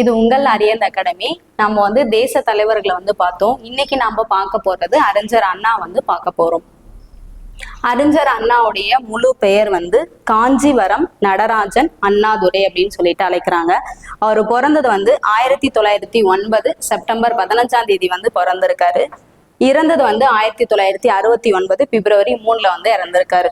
இது உங்கள் அரியல் அகாடமி. நம்ம வந்து தேச தலைவர்களை வந்து பார்த்தோம். இன்னைக்கு நாம பார்க்க போறது அறிஞர் அண்ணா வந்து பார்க்க போறோம். அறிஞர் அண்ணாவுடைய முழு பெயர் வந்து காஞ்சிவரம் நடராஜன் அண்ணாதுரை அப்படின்னு சொல்லிட்டு அழைக்கிறாங்க. அவர் பிறந்தது வந்து ஆயிரத்தி தொள்ளாயிரத்தி ஒன்பது செப்டம்பர் பதினஞ்சாம் தேதி வந்து பிறந்திருக்காரு. இறந்தது வந்து ஆயிரத்தி தொள்ளாயிரத்தி அறுபத்தி ஒன்பது பிப்ரவரி மூணுல வந்து இறந்திருக்காரு.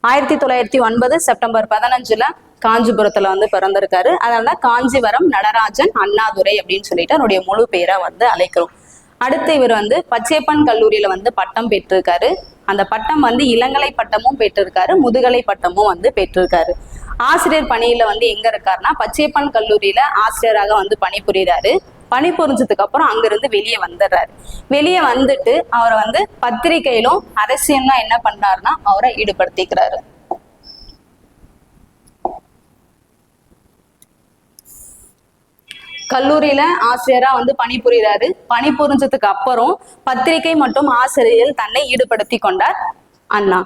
ஆயிரத்தி தொள்ளாயிரத்தி ஒன்பது செப்டம்பர் பதினஞ்சுல காஞ்சிபுரத்துல வந்து பிறந்திருக்காரு. அதனால காஞ்சிவரம் நடராஜன் அண்ணாதுரை அப்படின்னு சொல்லிட்டு அவருடைய முழு பேரை வந்து அழைக்கிறோம். அடுத்து இவர் வந்து பச்சையப்பன் கல்லூரியில வந்து பட்டம் பெற்றிருக்காரு. அந்த பட்டம் வந்து இளங்கலை பட்டமும் பெற்றிருக்காரு. முதுகலை பட்டமும் வந்து பெற்றிருக்காரு. ஆசிரியர் பணியில வந்து எங்க இருக்காருன்னா பச்சையப்பன் கல்லூரியில ஆசிரியராக வந்து பணிபுரிகிறாரு பணிபுரிஞ்சதுக்கு அப்புறம் அங்கிருந்து வெளியே வந்துடுறாரு. வெளியே வந்துட்டு அவரை வந்து பத்திரிகையிலும் அரசியலும் என்ன பண்றாருன்னா அவரை ஈடுபடுத்திக்கிறாரு. கல்லூரியில ஆசிரியரா வந்து பணிபுரிகிறாரு பணிபுரிஞ்சதுக்கு அப்புறம் பத்திரிகை மற்றும் ஆசிரியரில் தன்னை ஈடுபடுத்தி கொண்டார் அண்ணா.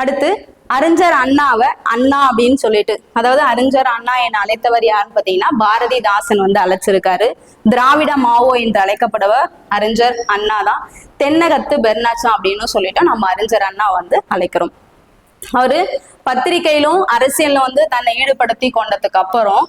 அடுத்து அறிஞர் அண்ணாவை அண்ணா அப்படின்னு சொல்லிட்டு அதாவது அறிஞர் அண்ணா என அழைத்தவர் யாருன்னு பார்த்தீங்கன்னா பாரதிதாசன் வந்து அழைச்சிருக்காரு. திராவிட மாவோ என்று அழைக்கப்படுவர் அறிஞர் அண்ணா தான். தென்னகத்து பெர்னாச்சா அப்படின்னு சொல்லிட்டு நம்ம அறிஞர் அண்ணா வந்து அழைக்கிறோம். அவரு பத்திரிகையிலும் அரசியலும் வந்து தன்னை ஈடுபடுத்தி கொண்டதுக்கு அப்புறம்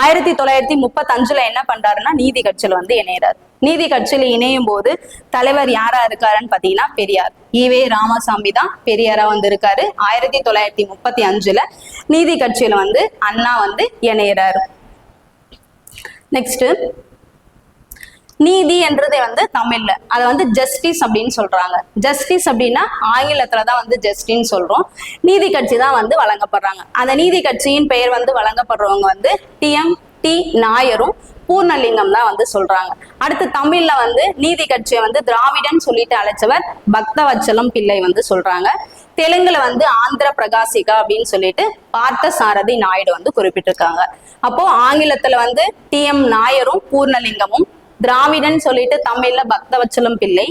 ஆயிரத்தி தொள்ளாயிரத்தி முப்பத்தஞ்சுல என்ன பண்றாருன்னா நீதி கட்சியில வந்து இணையறாரு. நீதி கட்சியில இணையும் போது தலைவர் யாரா இருக்காருன்னு பாத்தீங்கன்னா பெரியார். ஈவே ராமசாமி தான் பெரியாரா வந்து இருக்காரு ஆயிரத்தி தொள்ளாயிரத்தி முப்பத்தி அஞ்சுல நீதி கட்சியில வந்து அண்ணா வந்து இணையறாரு. நெக்ஸ்ட் நீதி என்றதை வந்து தமிழ்ல. அதை வந்து ஜஸ்டிஸ் அப்படின்னு சொல்றாங்க. ஜஸ்டிஸ் அப்படின்னா ஆங்கிலத்துல தான் வந்து ஜஸ்டின்னு சொல்றோம். நீதி கட்சி தான் வந்து வழங்கப்படுறாங்க. அந்த நீதி கட்சியின் பெயர் வந்து வழங்கப்படுறவங்க வந்து டிஎம் டி நாயரும் பூர்ணலிங்கம் தான் வந்து சொல்றாங்க. அடுத்து தமிழ்ல வந்து நீதி கட்சியை வந்து திராவிடன் சொல்லிட்டு அழைச்சவர் பக்தவச்சலம் பிள்ளை வந்து சொல்றாங்க. தெலுங்குல வந்து ஆந்திர பிரகாசிகா அப்படின்னு சொல்லிட்டு பார்த்த சாரதி நாயுடு வந்து குறிப்பிட்டிருக்காங்க. அப்போ ஆங்கிலத்துல வந்து டி எம் நாயரும் பூர்ணலிங்கமும் திராவிடன் சொல்லிட்டு தமிழ்ல பக்தவச்சலம் பிள்ளை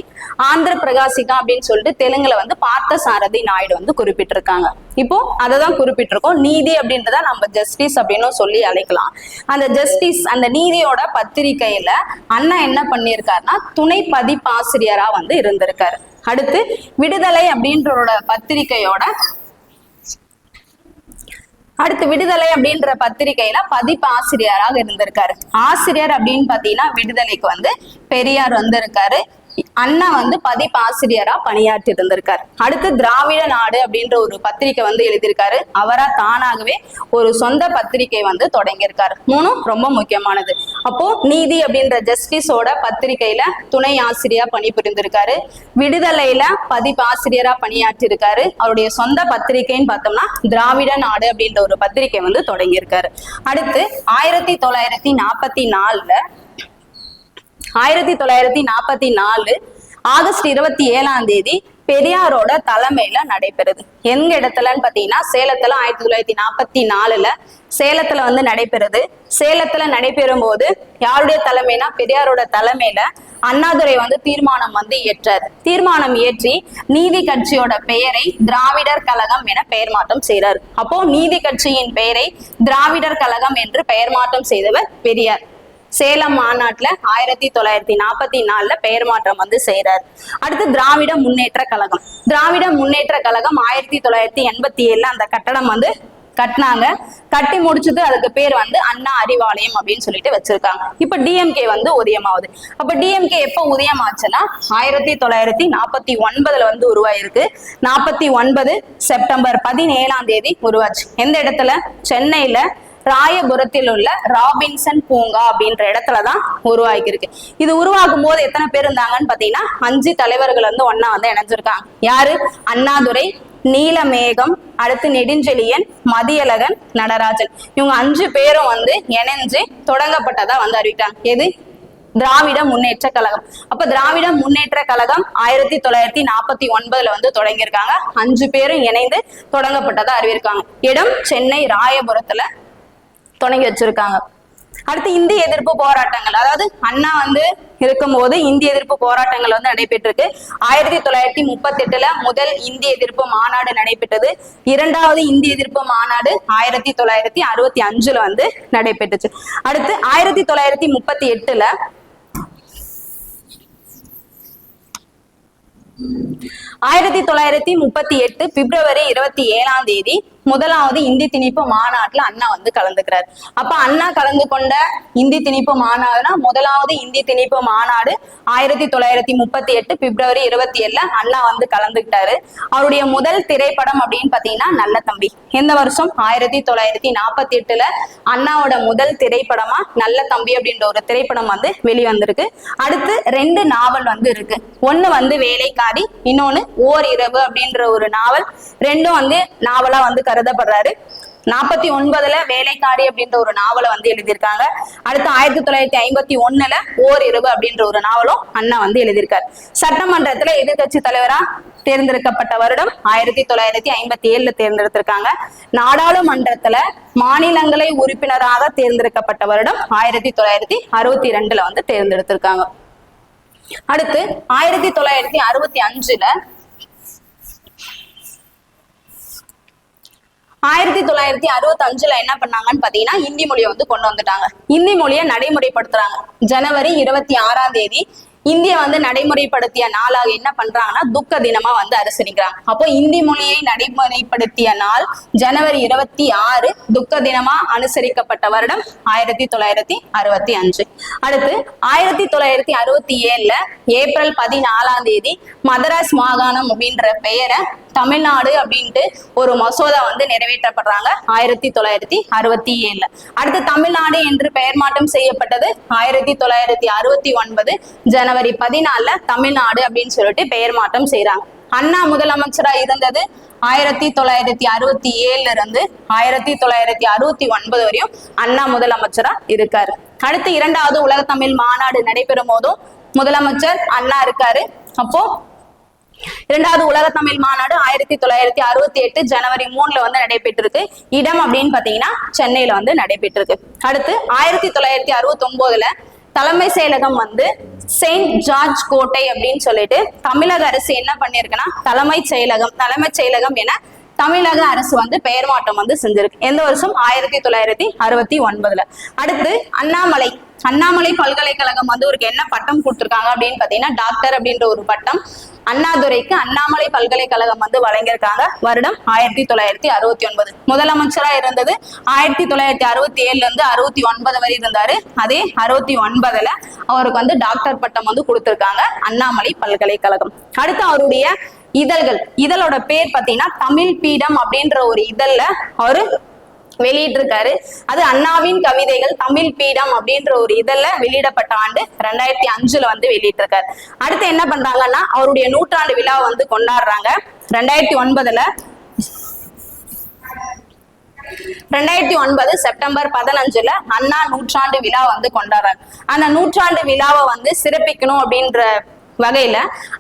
ஆந்திர பிரகாசிகா அப்படின்னு சொல்லிட்டு தெலுங்குல வந்து பார்த்த சாரதி நாயுடு வந்து குறிப்பிட்டிருக்காங்க. இப்போ அதை தான் குறிப்பிட்டிருக்கோம். நீதி அப்படின்றத நம்ம ஜஸ்டிஸ் அப்படின்னு சொல்லி அழைக்கலாம். அந்த ஜஸ்டிஸ் அந்த நீதியோட பத்திரிகையில அண்ணா என்ன பண்ணியிருக்காருன்னா துணை பதிப்பாசிரியரா வந்து இருந்திருக்காரு. அடுத்து விடுதலை அப்படின்றோட பத்திரிகையோட அடுத்து விடுதலை அப்படின்ற பத்திரிகையில பதிப்பு ஆசிரியராக இருந்திருக்காரு. ஆசிரியர் அப்படின்னு பாத்தீங்கன்னா விடுதலைக்கு வந்து பெரியார் வந்திருக்காரு. அண்ணா வந்து பதிப்பாசிரியரா பணியாற்றி இருந்திருக்காரு அடுத்து திராவிட நாடு அப்படின்ற ஒரு பத்திரிகை வந்து எழுதியிருக்காரு. அவரா தானாகவே ஒரு சொந்த பத்திரிகை வந்து தொடங்கியிருக்காரு. மூணும் ரொம்ப முக்கியமானது. அப்போ நீதி அப்படின்ற ஜஸ்டிஸோட பத்திரிகையில துணை ஆசிரியரா பணிபுரிந்திருக்காரு. விடுதலையில பதிப்பாசிரியரா பணியாற்றி இருக்காரு அவருடைய சொந்த பத்திரிகைன்னு பார்த்தோம்னா திராவிட நாடு அப்படின்ற ஒரு பத்திரிகை வந்து தொடங்கியிருக்காரு. அடுத்து ஆயிரத்தி தொள்ளாயிரத்தி நாற்பத்தி நாலுல ஆயிரத்தி தொள்ளாயிரத்தி நாற்பத்தி நாலு ஆகஸ்ட் இருபத்தி ஏழாம் தேதி பெரியாரோட தலைமையில நடைபெறுது. எங்க இடத்துலன்னு பாத்தீங்கன்னா சேலத்துல ஆயிரத்தி தொள்ளாயிரத்தி நாற்பத்தி நாலுல சேலத்துல வந்து நடைபெறுது. சேலத்துல நடைபெறும் போது யாருடைய தலைமைனா பெரியாரோட தலைமையில அண்ணாதுரை வந்து தீர்மானம் வந்து இயற்றார் தீர்மானம் இயற்றி நீதி கட்சியோட பெயரை திராவிடர் கழகம் என பெயர் மாற்றம் செய்தார் அப்போ நீதி கட்சியின் பெயரை திராவிடர் கழகம் என்று பெயர் மாற்றம் செய்தவர் பெரியார். சேலம் மாநாட்டுல ஆயிரத்தி தொள்ளாயிரத்தி நாற்பத்தி நாலுல பெயர் மாற்றம் வந்து செய்யறாரு அடுத்து திராவிட முன்னேற்ற கழகம். திராவிட முன்னேற்ற கழகம் ஆயிரத்தி தொள்ளாயிரத்தி எண்பத்தி ஏழுல அந்த கட்டடம் வந்து கட்டினாங்க. கட்டி முடிச்சது அதுக்கு பேர் வந்து அண்ணா அறிவாலயம் அப்படின்னு சொல்லிட்டு வச்சிருக்காங்க. இப்ப டிஎம்கே வந்து உதயமாகுது. அப்ப டிஎம்கே எப்ப உதயமாச்சுன்னா ஆயிரத்தி தொள்ளாயிரத்தி நாற்பத்தி ஒன்பதுல வந்து உருவாயிருக்கு. நாற்பத்தி ஒன்பது செப்டம்பர் பதினேழாம் தேதி உருவாச்சு. எந்த இடத்துல? சென்னையில ராயபுரத்தில் உள்ள ராபின்சன் பூங்கா அப்படின்ற இடத்துல தான் உருவாகிருக்கு இது உருவாகும் போது எத்தனை பேர் இருந்தாங்கன்னு பாத்தீங்கன்னா அஞ்சு தலைவர்கள் வந்து ஒன்னா வந்து இணைஞ்சிருக்காங்க. யாரு? அண்ணாதுரை நீலமேகம் அடுத்து நெடுஞ்செழியன் மதியழகன் நடராஜன். இவங்க அஞ்சு பேரும் வந்து இணைஞ்சு தொடங்கப்பட்டதா வந்து அறிவிட்டாங்க எது? திராவிட முன்னேற்ற கழகம். அப்ப திராவிட முன்னேற்ற கழகம் ஆயிரத்தி தொள்ளாயிரத்தி நாற்பத்தி ஒன்பதுல வந்து தொடங்கியிருக்காங்க. அஞ்சு பேரும் இணைந்து தொடங்கப்பட்டதா அறிவிருக்காங்க. இடம் சென்னை ராயபுரத்துல தொடங்கி வச்சிருக்காங்க. அடுத்து இந்திய எதிர்ப்பு போராட்டங்கள். அதாவது அண்ணா வந்து இருக்கும்போது இந்திய எதிர்ப்பு போராட்டங்கள் வந்து நடைபெற்றிருக்கு. ஆயிரத்தி தொள்ளாயிரத்தி முப்பத்தி எட்டுல முதல் இந்திய எதிர்ப்பு மாநாடு நடைபெற்றது. இரண்டாவது இந்திய எதிர்ப்பு மாநாடு ஆயிரத்தி தொள்ளாயிரத்தி அறுபத்தி அஞ்சுல வந்து நடைபெற்றுச்சு. அடுத்து ஆயிரத்தி தொள்ளாயிரத்தி முப்பத்தி எட்டுல ஆயிரத்தி தொள்ளாயிரத்தி முப்பத்தி எட்டு பிப்ரவரி இருபத்தி ஏழாம் தேதி முதலாவது இந்தி திணிப்பு மாநாட்டுல அண்ணா வந்து கலந்துக்கிறார். அப்ப அண்ணா கலந்து கொண்ட இந்தி திணிப்பு மாநாடுனா முதலாவது இந்தி திணிப்பு மாநாடு ஆயிரத்தி தொள்ளாயிரத்தி முப்பத்தி எட்டு பிப்ரவரி இருபத்தி ஏழுல அண்ணா வந்து கலந்துக்கிட்டாரு. அவருடைய முதல் திரைப்படம் அப்படின்னு பாத்தீங்கன்னா நல்ல தம்பி. இந்த வருஷம் ஆயிரத்தி தொள்ளாயிரத்தி நாற்பத்தி எட்டுல அண்ணாவோட முதல் திரைப்படமா நல்ல தம்பி அப்படின்ற ஒரு திரைப்படம் வந்து வெளிவந்திருக்கு. அடுத்து ரெண்டு நாவல் வந்து இருக்கு. ஒண்ணு வந்து வேலைக்காரி இன்னொன்னு ஓர் இரவு அப்படின்ற ஒரு நாவல். ரெண்டும் வந்து நாவலா வந்து கருதப்படுறாரு. நாற்பத்தி ஒன்பதுல வேலைக்காரி அப்படின்ற ஒரு நாவலை வந்து எழுதியிருக்காங்க. அடுத்து ஆயிரத்தி தொள்ளாயிரத்தி ஐம்பத்தி ஒண்ணுல ஓர் இரவு அப்படின்ற ஒரு நாவலும் அண்ணா வந்து எழுதியிருக்காரு. சட்டமன்றத்துல எதிர்கட்சி தலைவரா தேர்ந்தெடுக்கப்பட்ட வருடம் ஆயிரத்தி தொள்ளாயிரத்தி ஐம்பத்தி ஏழுல தேர்ந்தெடுத்திருக்காங்க. நாடாளுமன்றத்துல மாநிலங்களை உறுப்பினராக தேர்ந்தெடுக்கப்பட்ட வருடம் ஆயிரத்தி தொள்ளாயிரத்தி அறுபத்தி ரெண்டுல வந்து தேர்ந்தெடுத்திருக்காங்க. அடுத்து ஆயிரத்தி தொள்ளாயிரத்தி அறுபத்தி அஞ்சுல ஆயிரத்தி தொள்ளாயிரத்தி அறுபத்தி அஞ்சுல என்ன பண்ணாங்கன்னு பாத்தீங்கன்னா இந்தி மொழியை வந்து கொண்டு வந்துட்டாங்க. இந்தி மொழியை நடைமுறைப்படுத்துறாங்க. ஜனவரி இருபத்தி ஆறாம் தேதி இந்திய வந்து நடைமுறைப்படுத்திய நாளாக என்ன பண்றாங்கன்னா துக்க தினமா வந்து அனுசரிக்கிறாங்க. அப்போ இந்தி மொழியை நடைமுறைப்படுத்திய நாள் ஜனவரி இருபத்தி ஆறு துக்க தினமா அனுசரிக்கப்பட்ட வருடம் ஆயிரத்தி தொள்ளாயிரத்தி அறுபத்தி அஞ்சு. அடுத்து ஆயிரத்தி தொள்ளாயிரத்தி அறுபத்தி ஏழுல ஏப்ரல் பதினாலாம் தேதி மதராஸ் மாகாணம் அப்படின்ற பெயரை தமிழ்நாடு அப்படின்ட்டு ஒரு மசோதா வந்து நிறைவேற்றப்படுறாங்க ஆயிரத்தி தொள்ளாயிரத்தி அறுபத்தி ஏழுல. அடுத்து தமிழ்நாடு என்று பெயர் மாற்றம் செய்யப்பட்டது ஆயிரத்தி தொள்ளாயிரத்தி அறுபத்தி ஒன்பது ஜனவரி ஜனவரி பதினாலுல தமிழ்நாடு அப்படின்னு சொல்லிட்டு பெயர் மாற்றம் செய்யறாங்க அண்ணா முதலமைச்சரா இருந்தது ஆயிரத்தி தொள்ளாயிரத்தி அறுபத்தி ஏழுல இருந்து ஆயிரத்தி தொள்ளாயிரத்தி அறுபத்தி ஒன்பது வரையும் அண்ணா முதலமைச்சரா இருக்காரு. அடுத்து இரண்டாவது உலக தமிழ் மாநாடு நடைபெறும் போதும் முதலமைச்சர் அண்ணா இருக்காரு. அப்போ இரண்டாவது உலக தமிழ் மாநாடு ஆயிரத்தி தொள்ளாயிரத்தி அறுபத்தி எட்டு ஜனவரி மூணுல வந்து நடைபெற்றிருக்கு. இடம் அப்படின்னு பாத்தீங்கன்னா சென்னையில வந்து நடைபெற்றிருக்கு. அடுத்து ஆயிரத்தி தொள்ளாயிரத்தி அறுபத்தி ஒன்பதுல தலைமை செயலகம் வந்து செயின்ட் ஜார்ஜ் கோட்டை அப்படின்னு சொல்லிட்டு தமிழக அரசு என்ன பண்ணிருக்குன்னா தலைமை செயலகம் தலைமை செயலகம் என தமிழக அரசு வந்து பெயர் மாற்றம் வந்து செஞ்சிருக்கு. எந்த வருஷம்? ஆயிரத்தி தொள்ளாயிரத்தி அறுபத்தி ஒன்பதுல. அடுத்து அண்ணாமலை. அண்ணாமலை பல்கலைக்கழகம் வந்து ஒரு என்ன பட்டம் கொடுத்துருக்காங்க அப்படின்னு பாத்தீங்கன்னா டாக்டர் அப்படின்ற ஒரு பட்டம் அண்ணாதுரைக்கு அண்ணாமலை பல்கலைக்கழகம் வந்து வழங்கியிருக்காங்க. வருடம் ஆயிரத்தி தொள்ளாயிரத்தி அறுபத்தி ஒன்பது. முதலமைச்சரா இருந்தது. ஆயிரத்தி தொள்ளாயிரத்தி அறுபத்தி ஏழுல இருந்து அறுபத்தி ஒன்பது வரை இருந்தாரு. அதே அறுபத்தி ஒன்பதுல அவருக்கு வந்து டாக்டர் பட்டம் வந்து கொடுத்திருக்காங்க அண்ணாமலை பல்கலைக்கழகம். அடுத்து அவருடைய இதழ்கள். இதழோட பேர் பாத்தீங்கன்னா தமிழ் பீடம் அப்படின்ற ஒரு இதழ்ல அவரு வெளியிட்டிருக்காரு. அது அண்ணாவின் கவிதைகள் தமிழ் பீடம் அப்படின்ற ஒரு இதழ வெளியிடப்பட்ட ஆண்டு ரெண்டாயிரத்தி அஞ்சுல வந்து வெளியிட்டிருக்காரு. அடுத்து என்ன பண்றாங்கன்னா அவருடைய நூற்றாண்டு விழாவை வந்து கொண்டாடுறாங்க. ரெண்டாயிரத்தி ஒன்பதுல ரெண்டாயிரத்தி ஒன்பது செப்டம்பர் பதினஞ்சுல அண்ணா நூற்றாண்டு விழா வந்து கொண்டாடுறாங்க அந்த நூற்றாண்டு விழாவை வந்து சிறப்பிக்கணும் அப்படின்ற வகையில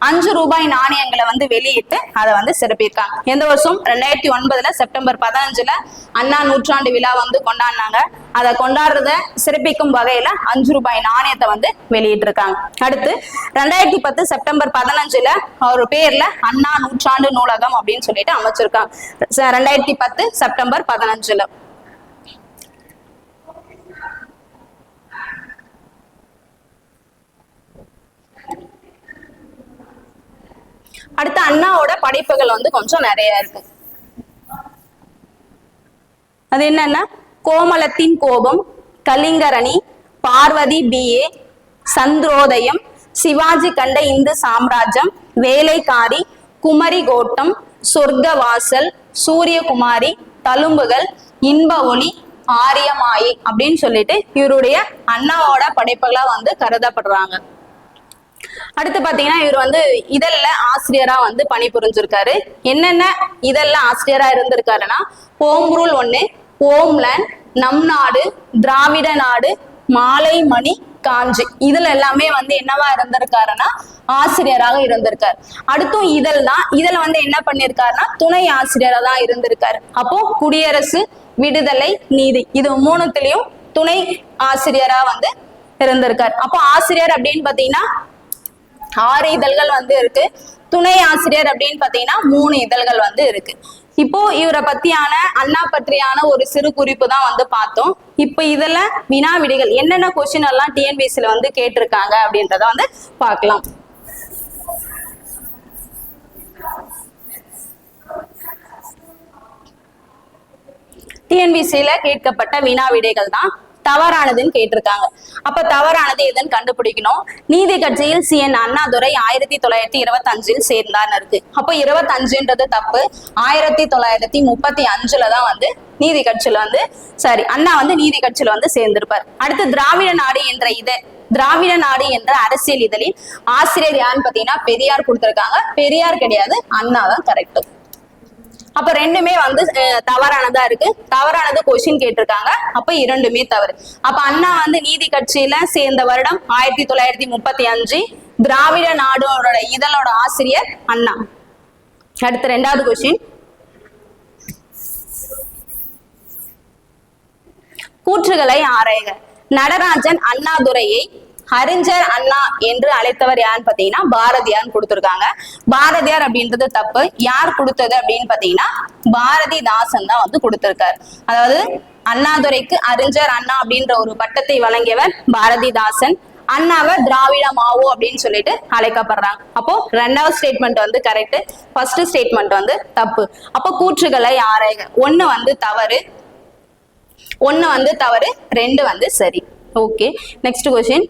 அஞ்சு ரூபாய் நாணயங்களை வந்து வெளியிட்டு அதை வந்து சிறப்பிருக்காங்க எந்த வருஷம்? ரெண்டாயிரத்தி ஒன்பதுல செப்டம்பர் பதினஞ்சுல அண்ணா நூற்றாண்டு விழா வந்து கொண்டாடினாங்க. அதை கொண்டாடுறத சிறப்பிக்கும் வகையில அஞ்சு ரூபாய் நாணயத்தை வந்து வெளியிட்டிருக்காங்க. அடுத்து ரெண்டாயிரத்தி பத்து செப்டம்பர் பதினஞ்சுல அவர் பேர்ல அண்ணா நூற்றாண்டு நூலகம் அப்படின்னு சொல்லிட்டு அமைச்சிருக்காங்க. ரெண்டாயிரத்தி பத்து செப்டம்பர் பதினஞ்சுல. அடுத்து அண்ணாவோட படைப்புகள் வந்து கொஞ்சம் நிறைய இருக்கு. அது என்னன்னா கோமலத்தின் கோபம் கலிங்கரணி பார்வதி பிஏ சந்திரோதயம் சிவாஜி கண்ட இந்து சாம்ராஜ்யம் வேலைக்காரி குமரி கோட்டம் சொர்க்கவாசல் சூரியகுமாரி தழும்புகள் இன்ப ஒளி ஆரியமாயி அப்படின்னு சொல்லிட்டு இவருடைய அண்ணாவோட படைப்புகளா வந்து கருதப்படுறாங்க. அடுத்து பாத்தீங்கன்னா இவர் வந்து இதழ்ல ஆசிரியரா வந்து பணிபுரிஞ்சிருக்காரு என்னென்ன இதழ்ல ஆசிரியரா இருந்திருக்காருன்னா ஹோம் ரூல் ஒண்ணு ஹோம்லேண்ட் நம் நாடு திராவிட நாடு மாலை மணி காஞ்சி. இதுல எல்லாமே வந்து என்னவா இருந்திருக்காருன்னா ஆசிரியராக இருந்திருக்காரு. அடுத்தும் இதழ் தான். இதுல வந்து என்ன பண்ணிருக்காருன்னா துணை ஆசிரியரா தான் இருந்திருக்காரு. அப்போ குடியரசு விடுதலை நீதி. இது மூணுத்திலையும் துணை ஆசிரியரா வந்து இருந்திருக்காரு. அப்போ ஆசிரியர் அப்படின்னு பாத்தீங்கன்னா ஆறு இதழ்கள் வந்து இருக்கு. துணை ஆசிரியர் அப்படின்னு பாத்தீங்கன்னா மூணு இதழ்கள் வந்து இருக்கு. இப்போ இவரை பத்தியான அண்ணா பற்றியான ஒரு சிறு குறிப்பு தான் வந்து பார்த்தோம். இப்ப இதுல வினா விடைகள் என்னென்ன கொஸ்டின் எல்லாம் டிஎன்பிசில வந்து கேட்டிருக்காங்க அப்படின்றத வந்து பார்க்கலாம். டிஎன்பிசியில கேட்கப்பட்ட வினா விடைகள் தான். தவறானதுன்னு கேட்டிருக்காங்க. அப்ப தவறானது எதுன்னு கண்டுபிடிக்கணும்? நீதி கட்சியில் சி. என். அண்ணாதுரை ஆயிரத்தி தொள்ளாயிரத்தி இருபத்தி அஞ்சில் சேர்ந்தான்னு இருக்கு. அப்போ இருபத்தஞ்சுன்றது தப்பு. ஆயிரத்தி தொள்ளாயிரத்தி முப்பத்தி அஞ்சுல தான் வந்து நீதி கட்சியில வந்து சாரி அண்ணா வந்து நீதி கட்சியில வந்து சேர்ந்திருப்பார். அடுத்து திராவிட நாடு என்ற இத திராவிட நாடு என்ற அரசியல் இதழில் ஆசிரியர் யாருன்னு பாத்தீங்கன்னா பெரியார் கொடுத்திருக்காங்க. பெரியார் கிடையாது அண்ணா தான் கரெக்ட் அப்ப ரெண்டுமே வந்து தவறானதா இருக்கு. தவறானது கொஸ்டின் கேட்டிருக்காங்க. அப்ப இரண்டுமே தவறு. அப்ப அண்ணா வந்து நீதி கட்சியில சேர்ந்த வருடம் ஆயிரத்தி தொள்ளாயிரத்தி முப்பத்தி அஞ்சு. திராவிட நாடோட இதழோட ஆசிரியர் அண்ணா. அடுத்து ரெண்டாவது கொஸ்டின் கூற்றுகளை ஆராய்க. நடராஜன் அண்ணாதுரையை அறிஞர் அண்ணா என்று அழைத்தவர் யாருன்னு பாத்தீங்கன்னா பாரதியார் கொடுத்துருக்காங்க. பாரதியார் அப்படின்றது தப்பு. யார் கொடுத்தது அப்படின்னு பாத்தீங்கன்னா பாரதிதாசன் தான் வந்து கொடுத்திருக்காரு. அதாவது அண்ணாதுரைக்கு அறிஞர் அண்ணா அப்படின்ற ஒரு பட்டத்தை வழங்கியவர் பாரதிதாசன். அண்ணாவை திராவிட மாவோ அப்படின்னு சொல்லிட்டு அழைக்கப்படுறாங்க. அப்போ ரெண்டாவது ஸ்டேட்மெண்ட் வந்து கரெக்ட் ஃபர்ஸ்ட் ஸ்டேட்மெண்ட் வந்து தப்பு. அப்போ கூற்றுகளை ஆராய்க. ஒன்னு வந்து தவறு. ஒன்னு வந்து தவறு. ரெண்டு வந்து சரி. ஓகே நெக்ஸ்ட் கொஸ்டின்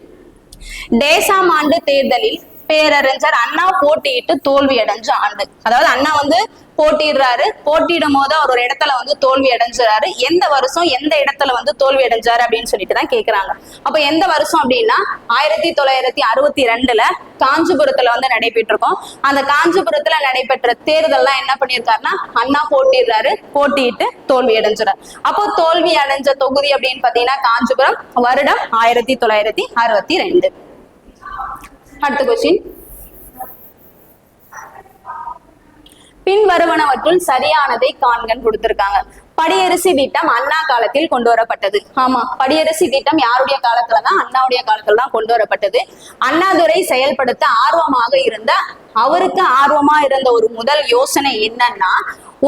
டேசாம் ஆண்டு தேர்தலில் பேரறிஞர் அண்ணா போட்டியிட்டு தோல்வி அடைஞ்ச ஆண்டு. அதாவது அண்ணா வந்து போட்டிடுறாரு போட்டியிடும் போது அவர் ஒரு இடத்துல வந்து தோல்வி அடைஞ்சாரு எந்த வருஷம் எந்த இடத்துல வந்து தோல்வி அடைஞ்சாரு அப்படின்னு சொல்லிட்டு தான் கேக்குறாங்க. அப்ப எந்த வருஷம் அப்படின்னா ஆயிரத்தி தொள்ளாயிரத்தி அறுபத்தி ரெண்டுல காஞ்சிபுரத்துல வந்து நடைபெற்றிருக்கோம். அந்த காஞ்சிபுரத்துல நடைபெற்ற தேர்தல்லாம் என்ன பண்ணியிருக்காருன்னா அண்ணா போட்டிடுறாரு போட்டியிட்டு தோல்வி அடைஞ்சாரு அப்போ தோல்வி அடைஞ்ச தொகுதி அப்படின்னு பாத்தீங்கன்னா காஞ்சிபுரம் வருடம் ஆயிரத்தி தொள்ளாயிரத்தி அறுபத்தி ரெண்டு. அடுத்த கொஸ்டின் பின் வருவனவற்றுள் சரியானதை காண்கன்னு கொடுத்திருக்காங்க. படியரிசி திட்டம் அண்ணா காலத்தில் கொண்டு வரப்பட்டது ஆமா படியரிசி திட்டம் யாருடைய காலத்துல தான் அண்ணாவுடைய காலத்துல தான் கொண்டு வரப்பட்டது அண்ணாதுரை செயல்படுத்த ஆர்வமாக இருந்த அவருக்கு ஆர்வமா இருந்த ஒரு முதல் யோசனை என்னன்னா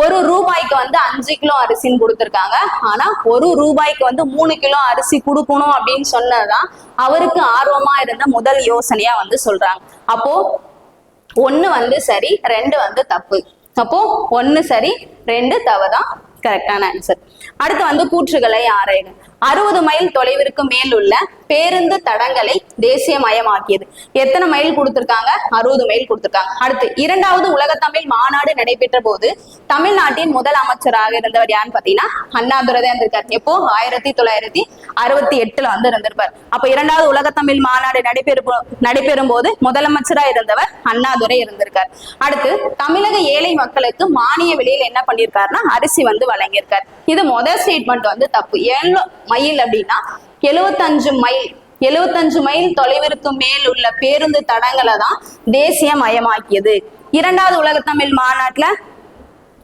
ஒரு ரூபாய்க்கு வந்து அஞ்சு கிலோ அரிசின்னு கொடுத்துருக்காங்க. ஆனா ஒரு ரூபாய்க்கு வந்து மூணு கிலோ அரிசி கொடுக்கணும் அப்படின்னு சொன்னதுதான் அவருக்கு ஆர்வமா இருந்த முதல் யோசனையா வந்து சொல்றாங்க. அப்போ ஒன்னு வந்து சரி ரெண்டு வந்து தப்பு. அப்போ ஒன்னு சரி ரெண்டு தவறுதான். கரெக்டான ஆன்சர் அடுத்து வந்து கூற்றுகளை ஆராய்க. அறுபது மைல் தொலைவிற்கு மேல் உள்ள பேருந்து தடங்களை தேசியமயமாக்கியது. எத்தனை மைல் கொடுத்திருக்காங்க? அறுபது மைல் கொடுத்திருக்காங்க. அடுத்து இரண்டாவது உலகத்தமிழ் மாநாடு நடைபெற்ற போது தமிழ்நாட்டின் முதல் அமைச்சராக இருந்தவர் யாருன்னு பாத்தீங்கன்னா அண்ணாதுரை தான் இருந்திருக்காரு. எப்போ? ஆயிரத்தி தொள்ளாயிரத்தி அறுபத்தி எட்டுல வந்து இருந்திருப்பார் அப்ப இரண்டாவது உலகத்தமிழ் மாநாடு நடைபெறும் நடைபெறும் போது முதலமைச்சரா இருந்தவர் அண்ணாதுரை இருந்திருக்கார். அடுத்து தமிழக ஏழை மக்களுக்கு மானிய விலையில் என்ன பண்ணியிருக்காருன்னா அரிசி வந்து வழங்கியிருக்காரு. இது முதல் ஸ்டேட்மெண்ட் வந்து தப்பு. ஏழு மைல் அப்படின்னா எழுவத்தஞ்சு மைல் எழுவத்தஞ்சு மைல் தொலைவிற்கு மேல் உள்ள பேருந்து தடங்களை தான் தேசியமயமாக்கியது இரண்டாவது உலகத்தமிழ் மாநாட்டுல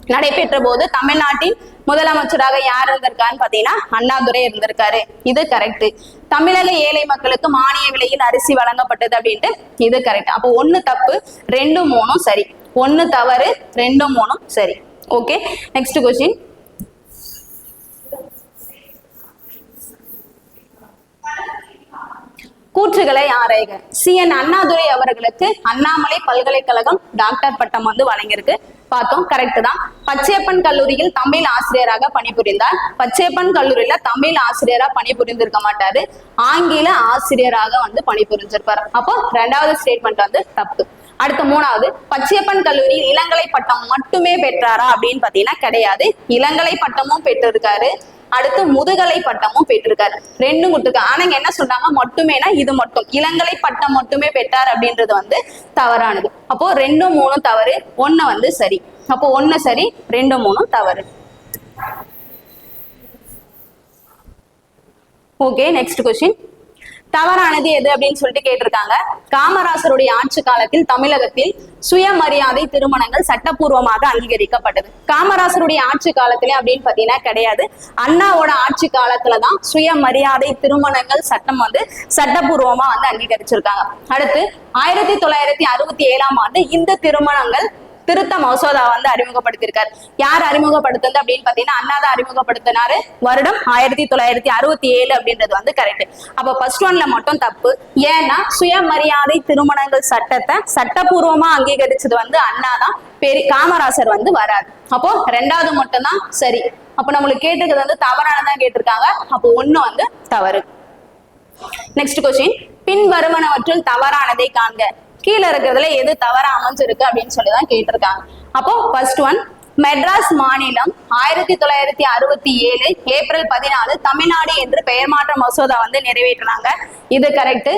நடைபெற்ற போது தமிழ்நாட்டின் முதலமைச்சராக யார் இருந்திருக்கான்னு பாத்தீங்கன்னா அண்ணாதுரை இருந்திருக்காரு. இது கரெக்ட் தமிழக ஏழை மக்களுக்கு மானிய விலையில் அரிசி வழங்கப்பட்டது அப்படின்ட்டு இது கரெக்ட் அப்போ ஒண்ணு தப்பு ரெண்டு மூணும் சரி. ஒன்னு தவறு ரெண்டு மூணும் சரி. ஓகே நெக்ஸ்ட் கொஸ்டின் கூற்றுகளை ஆராய்க. சி. என். அண்ணாதுரை அவர்களுக்கு அண்ணாமலை பல்கலைக்கழகம் டாக்டர் பட்டம் வந்து வழங்கியிருக்கு. பார்த்தோம் கரெக்ட் தான். பச்சையப்பன் கல்லூரியில் தமிழ் ஆசிரியராக பணிபுரிந்தார். பச்சையப்பன் கல்லூரியில தமிழ் ஆசிரியரா பணிபுரிந்திருக்க மாட்டாரு. ஆங்கில ஆசிரியராக வந்து பணிபுரிஞ்சிருப்பார். அப்போ ரெண்டாவது ஸ்டேட்மெண்ட் வந்து தப்பு. அடுத்து மூணாவது பச்சையப்பன் கல்லூரியில் இளங்கலை பட்டம் மட்டுமே பெற்றாரா அப்படின்னு பாத்தீங்கன்னா கிடையாது. இளங்கலை பட்டமும் பெற்றிருக்காரு. அடுத்து முதுகலை பட்டமும் பெற்றிருக்காரு. ரெண்டும் கொடுத்துருக்காங்க ஆனா இங்க என்ன சொல்றாங்க மட்டுமேனா இது மட்டும். இளங்கலை பட்டம் மட்டுமே பெற்றார் அப்படின்றது வந்து தவறானது. அப்போ ரெண்டும் மூணும் தவறு. ஒன்னு வந்து சரி. அப்போ ஒண்ணு சரி ரெண்டு மூணும் தவறு. ஓகே நெக்ஸ்ட் கொஸ்டின் தவறானது எது அப்படின்னு சொல்லிட்டு கேட்டிருக்காங்க. காமராசருடைய ஆட்சி காலத்தில் தமிழகத்தில் சுயமரியாதை திருமணங்கள் சட்டப்பூர்வமாக அங்கீகரிக்கப்பட்டது. காமராசருடைய ஆட்சி காலத்திலே அப்படின்னு பாத்தீங்கன்னா கிடையாது. அண்ணாவோட ஆட்சி காலத்துலதான் சுயமரியாதை திருமணங்கள் சட்டம் வந்து சட்டப்பூர்வமா வந்து அங்கீகரிச்சிருக்காங்க. அடுத்து ஆயிரத்தி தொள்ளாயிரத்தி அறுபத்தி ஏழாம் ஆண்டு இந்த திருமணங்கள் திருத்த மசோதா வந்து அறிமுகப்படுத்தியிருக்காரு. யார் அறிமுகப்படுத்துது அப்படின்னு பாத்தீங்கன்னா அண்ணா தான் அறிமுகப்படுத்தினாரு. வருடம் ஆயிரத்தி தொள்ளாயிரத்தி அறுபத்தி ஏழு அப்படின்றது வந்து கரெக்ட் அப்ப ஃபர்ஸ்ட் ஒன்ல மட்டும் தப்பு. ஏன்னா சுயமரியாதை திருமணங்கள் சட்டத்தை சட்டப்பூர்வமா அங்கீகரிச்சது வந்து அண்ணா தான். பெரிய காமராசர் வந்து வராது அப்போ ரெண்டாவது மட்டும் தான் சரி. அப்ப நம்மளுக்கு கேட்டுக்கிறது வந்து தவறானதான் கேட்டிருக்காங்க. அப்போ ஒண்ணு வந்து தவறு. நெக்ஸ்ட் கொஸ்டின் பின் வருவனவற்றில் தவறானதை காண்க. கீழே இருக்கிறதுல எது தவறா அமைஞ்சிருக்கு அப்படின்னு சொல்லி தான் கேட்டிருக்காங்க. அப்போ ஃபர்ஸ்ட் ஒன் மெட்ராஸ் மாநிலம் ஆயிரத்தி தொள்ளாயிரத்தி அறுபத்தி ஏழு ஏப்ரல் பதினாலு தமிழ்நாடு என்று பெயர் மாற்ற மசோதா வந்து நிறைவேற்றினாங்க. இது கரெக்ட்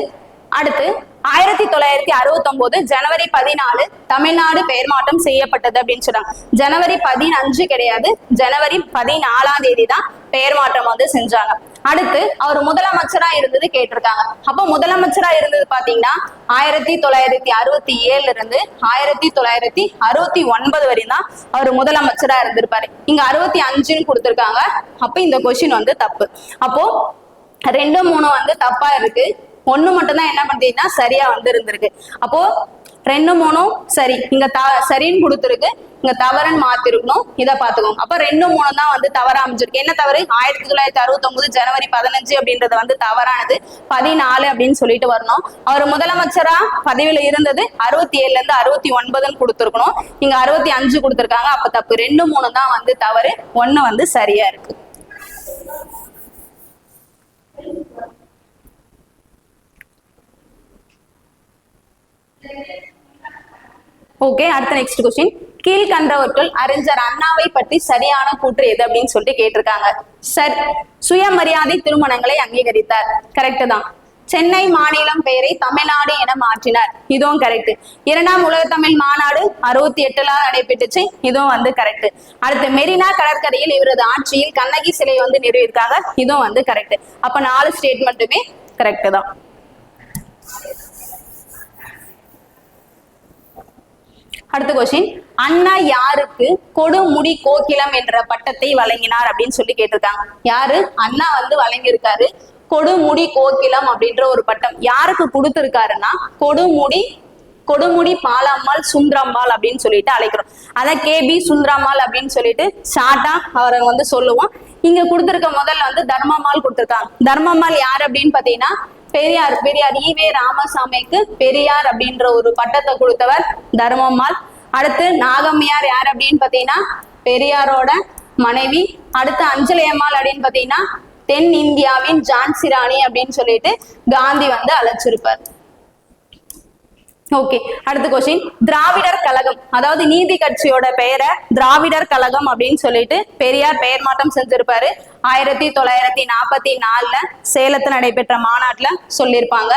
அடுத்து ஆயிரத்தி தொள்ளாயிரத்தி அறுபத்தி ஒன்பது ஜனவரி பதினாலு தமிழ்நாடு பெயர் மாற்றம் செய்யப்பட்டது அப்படின்னு சொன்னாங்க ஜனவரி பதினஞ்சு கிடையாது ஜனவரி பதினாலாம் தேதி தான் பெயர் மாற்றம் வந்து செஞ்சாங்க. அடுத்து அவர் முதலமைச்சரா இருந்தது கேட்டிருக்காங்க. அப்போ முதலமைச்சரா இருந்தது பாத்தீங்கன்னா ஆயிரத்தி தொள்ளாயிரத்தி அறுபத்தி ஏழுல இருந்து ஆயிரத்தி தொள்ளாயிரத்தி அறுபத்தி ஒன்பது வரையும் தான் அவர் முதலமைச்சரா இருந்திருப்பாரு. இங்க அறுபத்தி அஞ்சுன்னு கொடுத்திருக்காங்க. அப்ப இந்த கொஸ்டின் வந்து தப்பு. அப்போ ரெண்டு மூணு வந்து தப்பா இருக்கு. ஒண்ணு மட்டும்தான் என்ன பண்றீங்கன்னா சரியா வந்து இருந்திருக்கு அப்போ ரெண்டு மூணும் சரி. இங்க தா சரின்னு கொடுத்துருக்கு. இங்க தவறுன்னு மாத்திருக்கணும். இதை பாத்துக்கோங்க. அப்ப ரெண்டு மூணு தான் வந்து தவறா அமைஞ்சிருக்கு. என்ன தவறு? ஆயிரத்தி தொள்ளாயிரத்தி அறுபத்தி ஒன்பது ஜனவரி பதினஞ்சு அப்படின்றது வந்து தவறானது. பதினாலு அப்படின்னு சொல்லிட்டு வரணும். அவர் முதலமைச்சரா? பதவியில இருந்தது அறுபத்தி ஏழுல இருந்து அறுபத்தி ஒன்பதுன்னு கொடுத்துருக்கணும். இங்க அறுபத்தி அஞ்சு கொடுத்துருக்காங்க. அப்ப தப்பு. ரெண்டு மூணு தான் வந்து தவறு. ஒண்ணு வந்து சரியா இருக்கு. ஓகே அடுத்த நெக்ஸ்ட் கொஸ்டின் கீழ்கண்டவர்கள் அறிஞர் அண்ணாவை பற்றி சரியான கூற்று எது அப்படின்னு சொல்லிட்டு கேட்டிருக்காங்க. சரி சுயமரியாதை திருமணங்களை அங்கீகரித்தார். கரெக்ட் தான். சென்னை மாநிலம் பெயரை தமிழ்நாடு என மாற்றினார். இதுவும் கரெக்ட் இரண்டாம் உலக தமிழ் மாநாடு அறுபத்தி எட்டுல நடைபெற்றுச்சு. இதுவும் வந்து கரெக்ட் அடுத்து மெரினா கடற்கரையில் இவரது ஆட்சியில் கண்ணகி சிலை வந்து நிறுவியிருக்காங்க. இதுவும் வந்து கரெக்ட் அப்ப நாலு ஸ்டேட்மெண்ட்டுமே கரெக்ட் தான். அடுத்த கொஸ்டின் அண்ணா யாருக்கு கொடுமுடி கோகிலம் என்ற பட்டத்தை வழங்கினார் அப்படின்னு சொல்லி கேட்டிருக்காங்க. யாரு? அண்ணா வந்து வழங்கியிருக்காரு. கொடுமுடி கோகிலம் அப்படின்ற ஒரு பட்டம். யாருக்கு கொடுத்திருக்காருன்னா கொடுமுடி கொடுமுடி பாலம்மாள் சுந்தராம்பாள் அப்படின்னு சொல்லிட்டு அழைக்கிறோம். அதான் கேபி சுந்தரம்மாள் அப்படின்னு சொல்லிட்டு ஷார்ட்டா அவரை வந்து சொல்லுவோம். இங்க கொடுத்துருக்க முதல்ல வந்து தர்மம்மாள் கொடுத்துருக்காங்க. தர்மம்மாள் யார் அப்படின்னு பாத்தீங்கன்னா பெரியார் பெரியார் ஈவே ராமசாமிக்கு பெரியார் அப்படின்ற ஒரு பட்டத்தை கொடுத்தவர் தர்மம்மாள். அடுத்து நாகம்மையார் யார் அப்படின்னு பாத்தீங்கன்னா பெரியாரோட மனைவி. அடுத்து அஞ்சலி அம்மாள் அப்படின்னு பாத்தீங்கன்னா தென் இந்தியாவின் ஜான்சி ராணி அப்படின்னு சொல்லிட்டு காந்தி வந்து அழைச்சிருப்பார். ஓகே அடுத்த கொஸ்டின் திராவிடர் கழகம் அதாவது நீதி கட்சியோட பெயரை திராவிடர் கழகம் அப்படின்னு சொல்லிட்டு பெரியார் பெயர் மாற்றம் செஞ்சிருப்பாரு. ஆயிரத்தி தொள்ளாயிரத்தி நாற்பத்தி நாலுல சேலத்துல நடைபெற்ற மாநாட்டுல சொல்லியிருப்பாங்க.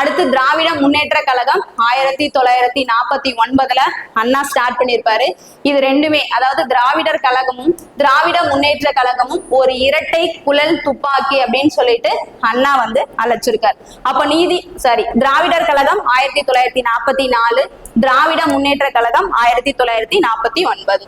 அடுத்து திராவிட முன்னேற்ற கழகம் ஆயிரத்தி தொள்ளாயிரத்தி நாற்பத்தி ஒன்பதுல அண்ணா ஸ்டார்ட் பண்ணியிருப்பாரு. இது ரெண்டுமே அதாவது திராவிடர் கழகமும் திராவிட முன்னேற்ற கழகமும் ஒரு இரட்டை குழல் துப்பாக்கி அப்படின்னு சொல்லிட்டு அண்ணா வந்து அழைச்சிருக்காரு. அப்ப நீதி சாரி திராவிடர் கழகம் ஆயிரத்தி தொள்ளாயிரத்தி நாற்பத்தி நாலு திராவிட முன்னேற்ற கழகம் ஆயிரத்தி தொள்ளாயிரத்தி நாற்பத்தி ஒன்பது.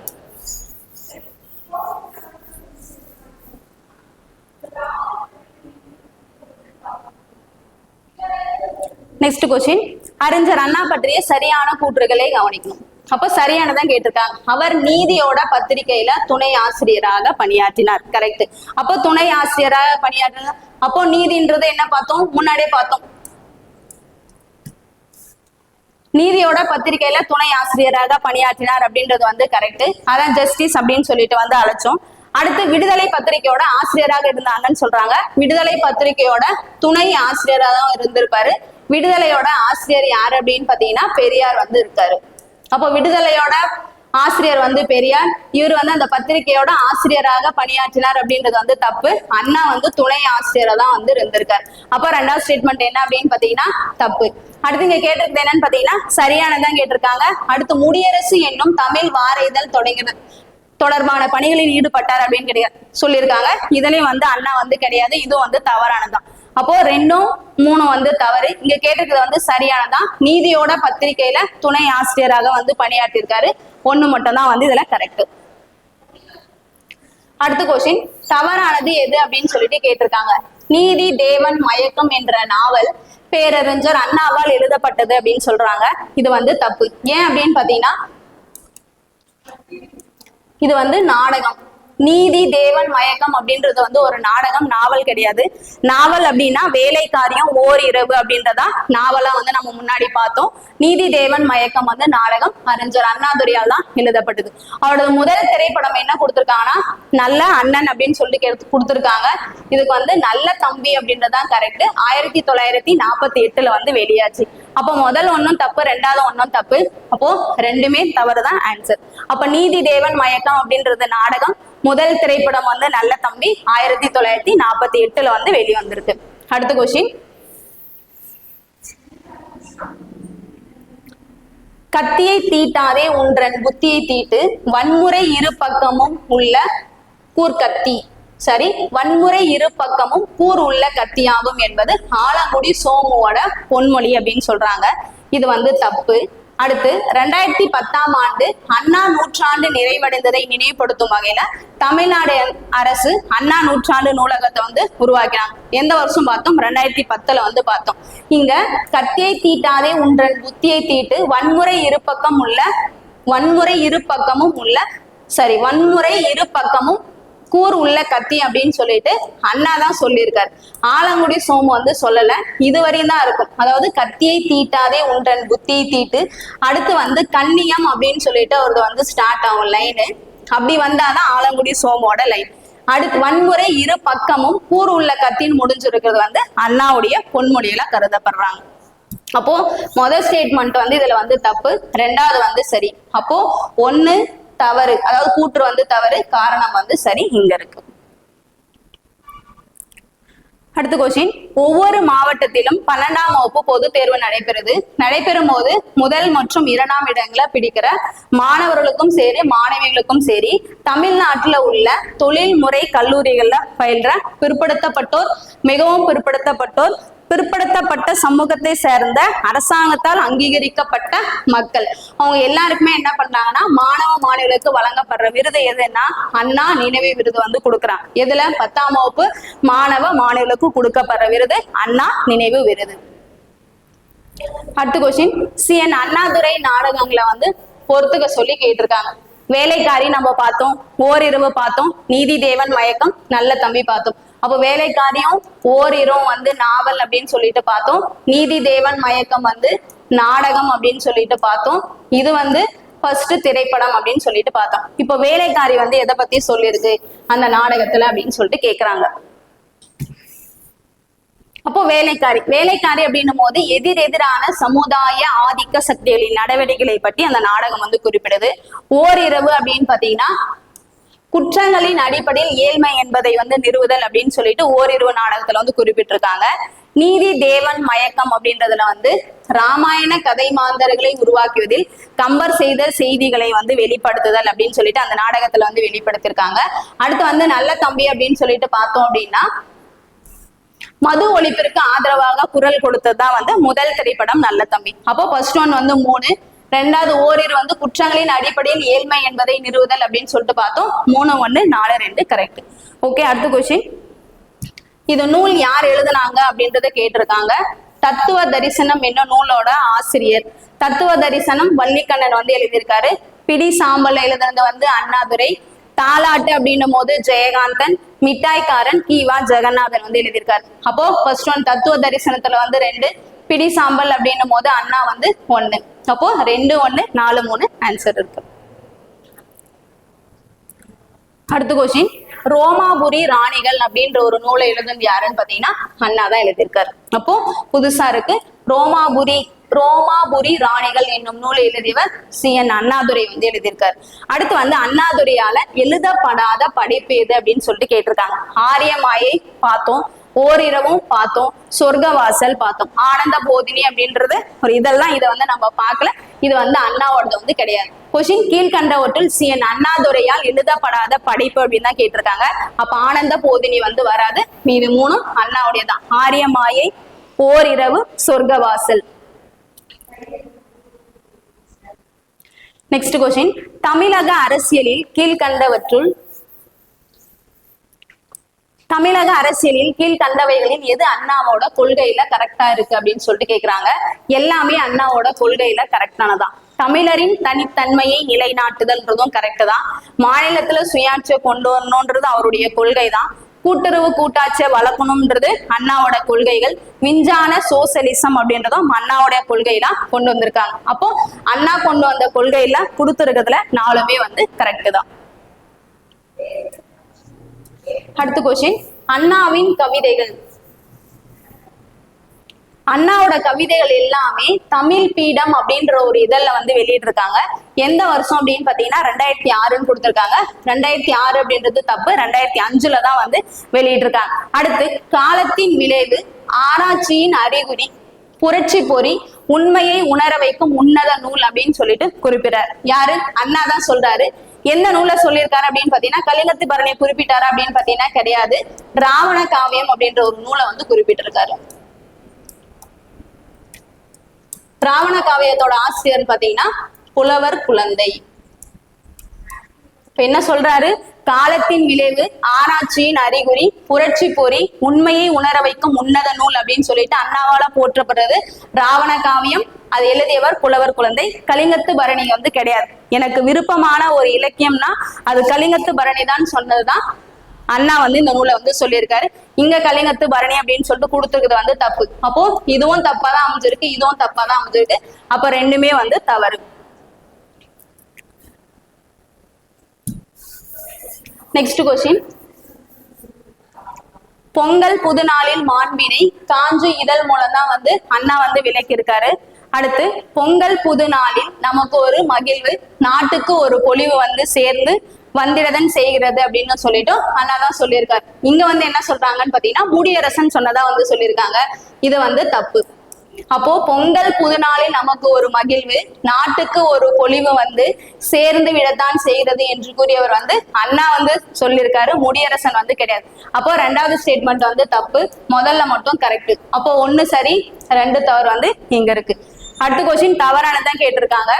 நெக்ஸ்ட் கொஸ்டின் அறிஞர் அண்ணா பற்றிய சரியான கூற்றுகளை கவனிக்கணும். அப்போ சரியானதான் கேட்டிருக்காங்க. அவர் நீதியோட பத்திரிகையில துணை ஆசிரியராக பணியாற்றினார். கரெக்ட் அப்போ துணை ஆசிரியராக பணியாற்றினார். அப்போ நீதின்றது என்ன பார்த்தோம்? முன்னாடியே பார்த்தோம். நீதியோட பத்திரிகையில துணை ஆசிரியராக பணியாற்றினார் அப்படின்றது வந்து கரெக்ட் அதான் ஜஸ்டிஸ் அப்படின்னு சொல்லிட்டு வந்து அழைச்சோம். அடுத்து விடுதலை பத்திரிகையோட ஆசிரியராக இருந்தாங்கன்னு சொல்றாங்க. விடுதலை பத்திரிகையோட துணை ஆசிரியராக தான் இருந்திருப்பாரு. விடுதலையோட ஆசிரியர் யார் அப்படின்னு பாத்தீங்கன்னா பெரியார் வந்து இருக்காரு. அப்போ விடுதலையோட ஆசிரியர் வந்து பெரியார். இவர் வந்து அந்த பத்திரிகையோட ஆசிரியராக பணியாற்றினார் அப்படின்றது வந்து தப்பு. அண்ணா வந்து துணை ஆசிரியரா தான் வந்து இருந்திருக்காரு. அப்ப ரெண்டாவது ஸ்டேட்மெண்ட் என்ன அப்படின்னு பாத்தீங்கன்னா தப்பு. அடுத்து இங்க கேட்டிருக்கிறது என்னன்னு பாத்தீங்கன்னா சரியானதான் கேட்டிருக்காங்க. அடுத்து முடியரசு என்னும் தமிழ் வார இதழ் தொடங்கினது தொடர்பான பணிகளில் ஈடுபட்டார் அப்படின்னு கிடையாது சொல்லியிருக்காங்க. இதுலயும் வந்து அண்ணா வந்து கிடையாது. இதுவும் வந்து தவறானதுதான். அப்போ ரெண்டும் மூணு வந்து தவறு. இங்க கேட்டிருக்கிறது வந்து சரியானதான் நீதியோட பத்திரிகையில துணை ஆசிரியராக வந்து பணியாற்றியிருக்காரு. ஒண்ணு மட்டும் தான் வந்து இதுல கரெக்ட் அடுத்த கொஸ்டின் தவறானது எது அப்படின்னு சொல்லிட்டு கேட்டிருக்காங்க. நீதி தேவன் மயக்கம் என்ற நாவல் பேரறிஞர் அண்ணாவால் எழுதப்பட்டது அப்படின்னு சொல்றாங்க. இது வந்து தப்பு. ஏன் அப்படின்னு பாத்தீங்கன்னா இது வந்து நாடகம். நீதி தேவன் மயக்கம் அப்படின்றது வந்து ஒரு நாடகம் நாவல் கிடையாது. நாவல் அப்படின்னா வேலைக்காரியம் ஓர் இரவு அப்படின்றதா நாவலா வந்து நம்ம முன்னாடி பார்த்தோம். நீதி தேவன் மயக்கம் வந்து நாடகம். அறிஞர் அண்ணாதுரையால் தான் எழுதப்பட்டது. அவரோட முதல் திரைப்படம் என்ன கொடுத்துருக்காங்கன்னா நல்ல அண்ணன் அப்படின்னு சொல்லி கொடுத்துருக்காங்க. இதுக்கு வந்து நல்ல தம்பி அப்படின்றதான் கரெக்ட் ஆயிரத்தி தொள்ளாயிரத்தி நாற்பத்தி எட்டுல வந்து வெளியாச்சு. அப்போ முதல் ஒன்றும் தப்பு ரெண்டாவது ஒன்றும் தப்பு. அப்போ ரெண்டுமே தவறு தான் ஆன்சர் அப்ப நீதி தேவன் மயக்கம் அப்படின்றது நாடகம். முதல் திரைப்படம் வந்து நல்ல தம்பி ஆயிரத்தி தொள்ளாயிரத்தி நாற்பத்தி எட்டுல வந்து வெளிவந்திருக்கு. அடுத்த கொஸ்டின் கத்தியை தீட்டாதே உன்றன் புத்தியை தீட்டு வன்முறை இரு பக்கமும் உள்ள கூர்கத்தி சரி வன்முறை இரு பக்கமும் கூர் உள்ள கத்தியாகும் என்பது ஆலங்குடி சோமுவோட பொன்மொழி அப்படின்னு சொல்றாங்க. இது வந்து தப்பு. அடுத்து ரெண்டாயிரத்தி பத்தாம் ஆண்டு அண்ணா நூற்றாண்டு நிறைவடைந்ததை நினைவுபடுத்தும் வகையில தமிழ்நாடு அரசு அண்ணா நூற்றாண்டு நூலகத்தை வந்து உருவாக்கினாங்க. எந்த வருஷம் பார்த்தோம்? ரெண்டாயிரத்தி பத்துல வந்து பார்த்தோம். இங்க கத்தியை தீட்டாதே உன்றன் புத்தியை தீட்டு வன்முறை இரு பக்கம் உள்ள வன்முறை இரு பக்கமும் உள்ள சரி வன்முறை இரு பக்கமும் கூர் உள்ள கத்தி அப்படின்னு சொல்லிட்டு அண்ணா தான் சொல்லியிருக்காரு. ஆலங்குடி சோமு வந்து சொல்லல. இதுவரையும் தான் இருக்கும். அதாவது கத்தியை தீட்டாதே உன்றன் புத்தியை தீட்டு அடுத்து வந்து கண்ணியம் அப்படின்னு சொல்லிட்டு அவரது வந்து ஸ்டார்ட் ஆகும் லைனு அப்படி வந்தாதான் ஆலங்குடி சோமோட லைன் அடுத்து வன்முறை இரு பக்கமும் கூர் உள்ள கத்தின்னு முடிஞ்சிருக்கிறது வந்து அண்ணாவுடைய பொன்மொழியில கருதப்படுறாங்க. அப்போ முதல் ஸ்டேட்மெண்ட் வந்து இதுல வந்து தப்பு. ரெண்டாவது வந்து சரி. அப்போ ஒன்னு தவறு அதாவது கூற்று வந்து தவறு காரணம் வந்து சரி இங்க இருக்கு. அடுத்த கொஸ்டின் ஒவ்வொரு மாவட்டத்திலும் பன்னெண்டாம் வகுப்பு பொது தேர்வு நடைபெறுது. நடைபெறும் போது முதல் மற்றும் இரண்டாம் இடங்களை பிடிக்கிற மாணவர்களுக்கும் சரி மாணவிகளுக்கும் சரி தமிழ்நாட்டில் உள்ள தொழில்முறை கல்லூரிகள்ல பயில்ற பிற்படுத்தப்பட்டோர் மிகவும் பிற்படுத்தப்பட்டோர் பிற்படுத்தப்பட்ட சமூகத்தை சேர்ந்த அரசாங்கத்தால் அங்கீகரிக்கப்பட்ட மக்கள். அவங்க எல்லாருக்குமே என்ன பண்றாங்கன்னா மாணவ மாணவிகளுக்கு வழங்கப்படுற விருது எதுன்னா அண்ணா நினைவு விருது வந்து கொடுக்குறாங்க. எதுல? பத்தாம் வகுப்பு மாணவ மாணவிகளுக்கு கொடுக்கப்படுற விருது அண்ணா நினைவு விருது. அடுத்த கொஸ்டின் சி. என். அண்ணாதுரை நாடகங்களை வந்து பொறுத்துக்க சொல்லி கேட்டிருக்காங்க. வேலைக்காரி நம்ம பார்த்தோம் ஓரிரவு பார்த்தோம் நீதி தேவன் மயக்கம் நல்ல தம்பி பார்த்தோம். அப்போ வேலைக்காரியும் ஓரிரும் வந்து நாவல் அப்படின்னு சொல்லிட்டு பார்த்தோம். நீதி தேவன் மயக்கம் வந்து நாடகம் அப்படின்னு சொல்லிட்டு பார்த்தோம். இது வந்து ஃபர்ஸ்ட் திரைப்படம் அப்படின்னு சொல்லிட்டு பார்த்தோம். இப்போ வேலைக்காரி வந்து எதை பத்தி சொல்லியிருக்கு அந்த நாடகத்துல அப்படின்னு சொல்லிட்டு கேக்குறாங்க. அப்போ வேலைக்காரி வேலைக்காரி அப்படின்னும் போது எதிர் எதிரான சமுதாய ஆதிக்க சக்திகளின் நடவடிக்கைகளை பற்றி அந்த நாடகம் வந்து குறிப்பிடுது. ஓரிரவு அப்படின்னு பாத்தீங்கன்னா குற்றங்களின் அடிப்படையில் ஏழ்மை என்பதை வந்து நிறுவுதல் அப்படின்னு சொல்லிட்டு ஓரிரு நாடகத்துல வந்து குறிப்பிட்டிருக்காங்க. நீதி தேவன் மயக்கம் அப்படின்றதுல வந்து ராமாயண கதை மாந்தர்களை உருவாக்குவதில் கம்பர் செய்த செய்திகளை வந்து வெளிப்படுத்துதல் அப்படின்னு சொல்லிட்டு அந்த நாடகத்துல வந்து வெளிப்படுத்திருக்காங்க அடுத்து வந்து நல்ல தம்பி அப்படின்னு சொல்லிட்டு பார்த்தோம் அப்படின்னா மது ஒழிப்பிற்கு ஆதரவாக குரல் கொடுத்ததுதான் வந்து முதல் திரைப்படம் நல்ல தம்பி. அப்போ ஃபர்ஸ்ட் ஒன் வந்து மூணு ரெண்டாவது ஓரிரு வந்து குற்றங்களின் அடிப்படையில் ஏழ்மை என்பதை நிறுவுதல் அப்படின்னு சொல்லிட்டு பார்த்தோம். மூணு ஒன்று நாலு ரெண்டு கரெக்ட் ஓகே அடுத்த கொஸ்டின் இது நூல் யார் எழுதுனாங்க அப்படின்றத கேட்டிருக்காங்க. தத்துவ தரிசனம் என்ன நூலோட ஆசிரியர்? தத்துவ தரிசனம் வள்ளிக்கண்ணன் வந்து எழுதியிருக்காரு. பிடி சாம்பல் எழுதுனது வந்து அண்ணாதுரை. தாலாட்டு அப்படின்னும் போது ஜெயகாந்தன் மிட்டாய்க்காரன் கீவா ஜெகநாதன் வந்து எழுதியிருக்காரு. அப்போ ஃபர்ஸ்ட் ஒன் தத்துவ தரிசனத்துல வந்து ரெண்டு. பிடி சாம்பல் அப்படின்னும் போது அண்ணா வந்து ஒண்ணு. அப்போ ரெண்டு ஒண்ணு நாலு மூணு ஆன்சர் இருக்கு. அடுத்த கொஸ்டின் ரோமாபுரி ராணிகள் அப்படின்ற ஒரு நூலை எழுதுனது யாருன்னு பாத்தீங்கன்னா அண்ணா தான் எழுதியிருக்காரு. அப்போ புதுசா இருக்கு. ரோமாபுரி ரோமாபுரி ராணிகள் என்னும் நூலை எழுதியவர் சி. என். அண்ணாதுரை வந்து எழுதியிருக்காரு. அடுத்து வந்து அண்ணாதுரையால எழுதப்படாத படைப்பு எது அப்படின்னு சொல்லிட்டு கேட்டிருக்காங்க. ஆரியமாயை பார்த்தோம். ஓரிரவும் பார்த்தோம் சொர்க்கவாசல் பார்த்தோம். ஆனந்த போதினி அப்படின்றது ஒரு இதெல்லாம் இதை வந்து நம்ம பார்க்கல. இது வந்து அண்ணாவோடது வந்து கிடையாது. கொஷின் கீழ்கண்டவற்றில் சி என் அண்ணாதுரையால் எழுதப்படாத படைப்பு அப்படின்னு தான் கேட்டிருக்காங்க. அப்ப ஆனந்த போதினி வந்து வராது. மீது மூணும் அண்ணாவுடையதான் ஆரியமாயை ஓரிரவு சொர்க்கவாசல். நெக்ஸ்ட் கொஸ்டின் தமிழக அரசியலில் கீழ்கண்டவற்றுள் தமிழக அரசியலில் கீழ்கண்டவைகளில் எது அண்ணாவோட கொள்கையில கரெக்டா இருக்கு அப்படின்னு சொல்லிட்டு கேக்குறாங்க. எல்லாமே அண்ணாவோட கொள்கையில கரெக்டானதான் தமிழரின் தனித்தன்மையை நிலைநாட்டுதல்ன்றதும் கரெக்ட் தான். மாநிலத்துல சுயாட்சியை கொண்டு வரணும்ன்றது அவருடைய கொள்கை தான் கூட்டுறவு கூட்டாட்சியை வளர்க்கணும்ன்றது அண்ணாவோட கொள்கைகள். விஞ்ஞான சோசலிசம் அப்படின்றதும் அண்ணாவோட கொள்கையில கொண்டு வந்திருக்காங்க. அப்போ அண்ணா கொண்டு வந்த கொள்கையில கொடுத்துருக்கிறதுல நாலுமே வந்து கரெக்ட் தான். அடுத்த கொஸ்டின் அண்ணாவின் கவிதைகள். அண்ணாவோட கவிதைகள் எல்லாமே தமிழ் பீடம் அப்படின்ற ஒரு இதழ்ல வந்து வெளியிட்டிருக்காங்க. எந்த வருஷம் அப்படின்னு பாத்தீங்கன்னா ரெண்டாயிரத்தி ஆறுன்னு கொடுத்திருக்காங்க. ரெண்டாயிரத்தி ஆறு அப்படின்றது தப்பு. ரெண்டாயிரத்தி அஞ்சுல தான் வந்து வெளியிட்டிருக்காங்க. அடுத்து காலத்தின் விளைவு ஆராய்ச்சியின் அறிகுறி புரட்சி பொறி உண்மையை உணர வைக்கும் உன்னத நூல் அப்படின்னு சொல்லிட்டு குறிப்பிடார் யாரு? அண்ணா தான் சொல்றாரு. எந்த நூலை சொல்லியிருக்காரு அப்படின்னு பாத்தீங்கன்னா கலிங்கத்து பரணியை குறிப்பிட்டாரு அப்படின்னு பாத்தீங்கன்னா கிடையாது. ராவண காவியம் அப்படின்ற ஒரு நூலை வந்து குறிப்பிட்டிருக்காரு. ராவண காவியத்தோட ஆசிரியர் பாத்தீங்கன்னா புலவர் குழந்தை. இப்ப என்ன சொல்றாரு? காலத்தின் விளைவு ஆராய்ச்சியின் அறிகுறி புரட்சி பொறி உண்மையை உணர வைக்கும் உன்னத நூல் அப்படின்னு சொல்லிட்டு அண்ணாவால போற்றப்படுறது ராவண காவியம். அது எழுதியவர் புலவர் குழந்தை. கலிங்கத்து பரணி வந்து கிடையாது. எனக்கு விருப்பமான ஒரு இலக்கியம்னா அது கலிங்கத்து பரணி தான் சொன்னதுதான் அண்ணா வந்து இந்த நூலை வந்து சொல்லியிருக்காரு. இங்க கலிங்கத்து பரணி அப்படின்னு சொல்லிட்டு கொடுத்துருக்குது வந்து தப்பு. அப்போ இதுவும் தப்பா தான் அமைஞ்சிருக்கு இதுவும் தப்பா தான் அமைஞ்சிருக்கு. அப்ப ரெண்டுமே வந்து தவறு. நெக்ஸ்ட் கொஸ்டின் பொங்கல் புதுநாளில் மாண்பினை காஞ்சு இதழ் மூலம் தான் வந்து அண்ணா வந்து விளக்கியிருக்காரு. அடுத்து பொங்கல் புதுநாளில் நமக்கு ஒரு மகிழ்வு நாட்டுக்கு ஒரு பொலிவு வந்து சேர்ந்து வந்திடதன் செய்கிறது அப்படின்னு சொல்லிட்டு அண்ணா தான் சொல்லியிருக்காரு. இங்க வந்து என்ன சொல்றாங்கன்னு பாத்தீங்கன்னா முடியரசன் சொன்னதா வந்து சொல்லியிருக்காங்க. இது வந்து தப்பு. அப்போ பொங்கல் புதுநாளில் நமக்கு ஒரு மகிழ்வு நாட்டுக்கு ஒரு பொலிவு வந்து சேர்ந்து விடத்தான் செய்கிறது என்று கூறியவர் வந்து அண்ணா வந்து சொல்லியிருக்காரு முடியரசன் வந்து கிடையாது. அப்போ ரெண்டாவது ஸ்டேட்மெண்ட் வந்து தப்பு முதல்ல மட்டும் கரெக்ட் அப்போ ஒண்ணு சரி ரெண்டு தவறு வந்து இங்க இருக்கு. அடுத்த கொஸ்டின் தவறானதான் கேட்டிருக்காங்க.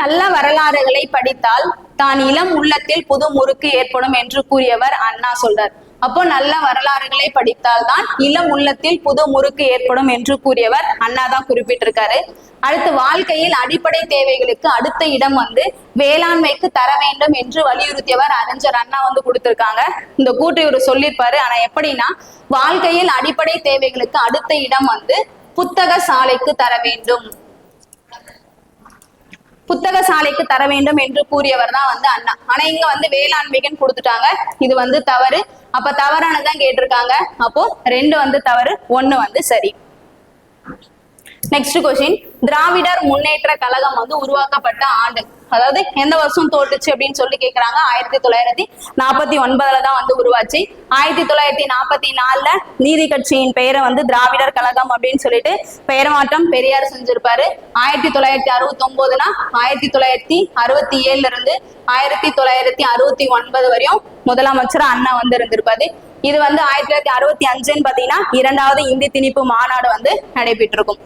நல்ல வரலாறுகளை படித்தால் தான் இளம் உள்ளத்தில் புது முறுக்கு ஏற்படும் என்று கூறியவர் அண்ணா சொல்றார். அப்போ நல்ல வரலாறுகளை படித்தால் தான் இளம் உள்ளத்தில் புது முறுக்கு ஏற்படும் என்று கூறியவர் அண்ணா தான் குறிப்பிட்டிருக்காரு. அடுத்து வாழ்க்கையில் அடிப்படை தேவைகளுக்கு அடுத்த இடம் வந்து வேளாண்மைக்கு தர வேண்டும் என்று வலியுறுத்தியவர் அறிஞர் அண்ணா வந்து கொடுத்திருக்காங்க. இந்த கூட்டு இவர் சொல்லியிருப்பாரு. ஆனா எப்படின்னா வாழ்க்கையில் அடிப்படை தேவைகளுக்கு அடுத்த இடம் வந்து புத்தக சாலைக்கு தர வேண்டும். புத்தக சாலைக்கு தர வேண்டும் என்று கூறியவர் தான் வந்து அண்ணா. ஆனா இங்க வந்து வேளாண்மைக்குன்னு கொடுத்துட்டாங்க. இது வந்து தவறு. அப்ப தவறானதான் கேட்டிருக்காங்க. அப்போ ரெண்டு வந்து தவறு ஒண்ணு வந்து சரி. நெக்ஸ்ட் கொஸ்டின் திராவிடர் முன்னேற்ற கழகம் வந்து உருவாக்கப்பட்ட ஆண்டு. அதாவது எந்த வருஷம் தோட்டுச்சு அப்படின்னு சொல்லி கேக்குறாங்க. ஆயிரத்தி தொள்ளாயிரத்தி நாற்பத்தி ஒன்பதுல தான் வந்து உருவாச்சு. ஆயிரத்தி தொள்ளாயிரத்தி நாற்பத்தி நாலுல நீதி கட்சியின் பெயரை வந்து திராவிடர் கழகம் அப்படின்னு சொல்லிட்டு பெயர் மாற்றம் பெரியார் செஞ்சிருப்பாரு. ஆயிரத்தி தொள்ளாயிரத்தி அறுபத்தி ஒன்பதுனா ஆயிரத்தி தொள்ளாயிரத்தி அறுபத்தி ஏழுல இருந்து ஆயிரத்தி தொள்ளாயிரத்தி அறுபத்தி ஒன்பது வரையும் முதலமைச்சர் அண்ணா வந்து இருந்திருப்பாரு. இது வந்து ஆயிரத்தி தொள்ளாயிரத்தி அறுபத்தி அஞ்சுன்னு பாத்தீங்கன்னா இரண்டாவது இந்தி திணிப்பு மாநாடு வந்து நடைபெற்றிருக்கும்.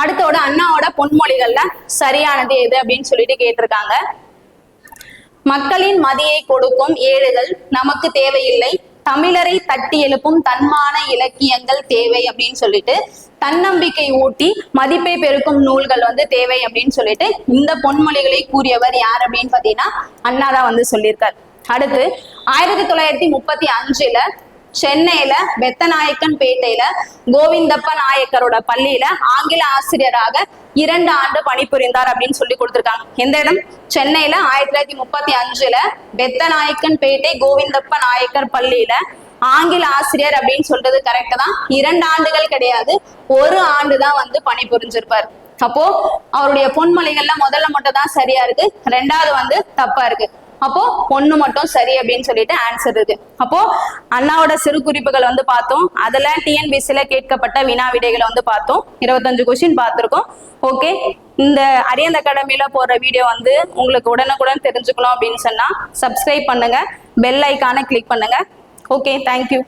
அடுத்தோட அண்ணாவோட பொன்மொழிகள்ல சரியானது எது அப்படின்னு சொல்லிட்டு கேட்டிருக்காங்க. மக்களின் மதியை கொடுக்கும் ஏடுகள் நமக்கு தேவையில்லை. தமிழரை தட்டி எழுப்பும் தன்மான இலக்கியங்கள் தேவை அப்படின்னு சொல்லிட்டு தன்னம்பிக்கை ஊட்டி மதிப்பை பெருக்கும் நூல்கள் வந்து தேவை அப்படின்னு சொல்லிட்டு இந்த பொன்மொழிகளை கூறியவர் யார் அப்படின்னு பாத்தீங்கன்னா அண்ணா தான் வந்து சொல்லியிருக்கார். அடுத்து ஆயிரத்தி தொள்ளாயிரத்தி முப்பத்தி அஞ்சுல சென்னையில பெத்தநாயக்கன் பேட்டையில கோவிந்தப்ப நாயக்கரோட பள்ளியில ஆங்கில ஆசிரியராக இரண்டு ஆண்டு பணிபுரிந்தார் அப்படின்னு சொல்லி கொடுத்திருக்காங்க. எந்த இடம்? சென்னையில ஆயிரத்தி தொள்ளாயிரத்தி முப்பத்தி அஞ்சுல பெத்தநாயக்கன் பேட்டை கோவிந்தப்ப நாயக்கர் பள்ளியில ஆங்கில ஆசிரியர் அப்படின்னு சொல்றது கரெக்ட் தான். இரண்டு ஆண்டுகள் கிடையாது. ஒரு ஆண்டு தான் வந்து பணிபுரிஞ்சிருப்பார். அப்போ அவருடைய பொன்மொழிகள்ல முதல்ல மட்டும் தான் சரியா இருக்கு. ரெண்டாவது வந்து தப்பா இருக்கு. அப்போ ஒண்ணு மட்டும் சரி அப்படின்னு சொல்லிட்டு ஆன்சர் இருக்கு. அப்போ அண்ணாவோட சிறு குறிப்புகள் வந்து பார்த்தோம். அதுல டிஎன்பிசில கேட்கப்பட்ட வினா விடைகளை வந்து பார்த்தோம். இருபத்தஞ்சு கொஸ்டின் பார்த்திருக்கோம். ஓகே இந்த அரியந்த அகாடமியில போடுற வீடியோ வந்து உங்களுக்கு உடனுக்குடன் தெரிஞ்சுக்கணும் அப்படின்னு சொன்னா சப்ஸ்கிரைப் பண்ணுங்க. பெல் ஐக்கானை கிளிக் பண்ணுங்க. Okay thank you